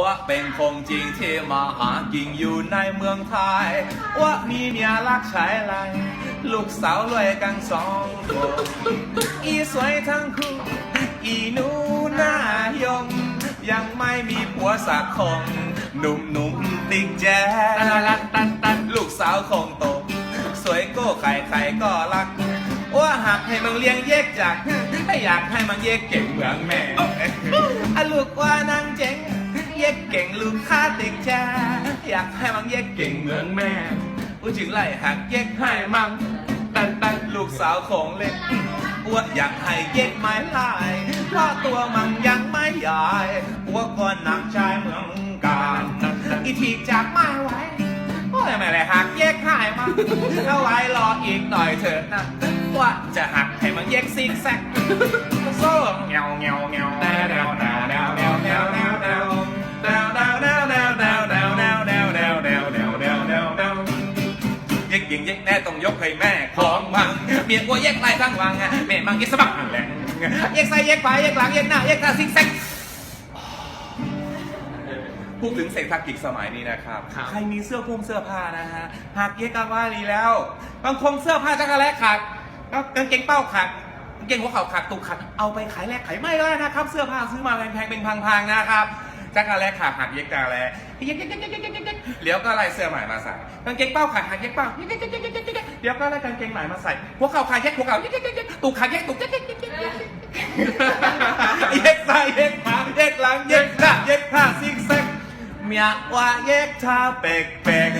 ว่าเป็นคงจริงที่มาหากินอยู่ในเมืองไทย ว่ามีเมียรักชายไรลูกสาวรวยกันสองคนอีสวยทั้งคู่ อีหนูน้ายม ยังไม่มีผัวสักคนหนุ่มๆติ๊กแจ๊ตันตันตันลูกสาวคงโต สวยโก้ไข่ไข่ก็รัก ว่าหักให้มันเลี้ยงเยกจากถ้าอยากให้มันเยกเก่งเหมือนแม่อะลูกว่านางเจ๋ง เยกเก่งลูกค้าติดแจอยากให้มันเยกเก่งเหมือนแม่อู้จึงไล่หักเยกให้มังตันตันลูกสาวของเล็กอ้วอยากให้เยกไม้ลายเพราะตัวมันยังไม่ใหญ่อ้วก็หนักใจเหมือนกันอีทีจากไม้ไว้โอ้ยไม่เลยหักแยกหายมาเอาไว้รออีกหน่อยเถอะนะว่าจะหักให้มันแยกซิกแซกโซ่เงาเงาเงาแนวแนวแนวแนวแนวแนว เย็กยิงเย็กแน่ต้องยกให้แม่ของมังเมียกัวเย็กไล่ข้างวังแม่มังเย็กสะบักแหลงเย็กใส่เย็กขวาเย็กหลังเย็กหน้าเย็กหน้าซิกแซกพูดถึงเศรษฐกิจสมัยนี้นะครับครับ ใครมีเสื้อพุ่มเสื้อผ้านะฮะหากเย็กกันว่าดีแล้ว บางคนเสื้อผ้าจักรแลขาดกางเกงเป้าขาดกางเกงหัวเข่าขาดตุกขาดเอาไปขายแลกขายไม่ได้นะครับ เสื้อผ้าซื้อมาแพงๆเป็นพังๆนะครับ จักรแลขาหักเย็กจักรแลเย็กเย็กเย็กเย็กเย็กเย็กเย็กเดี๋ยวก็ไล่เสื้อใหม่มาใส่กางเกงเป้าขาหักเย็กเป้าเย็กเย็กเย็กเย็กเย็กเดี๋ยวก็ไล่กางเกงใหม่มาใส่หัวเข่าขาเย็กหัวเข่าเย็กเย็กเย็กตุกขาเย็กตุกเย็กเย็กเย็กเย็กเย็กเย็กซ้ายเย็กขวาเย็กหลังเย็กหน้าเย็กท่าซิกแซกเมียว่าเย็กท่าเป๊กเป๊ก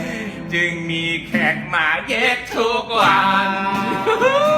จึงมีแขกมาเย็กทุกวัน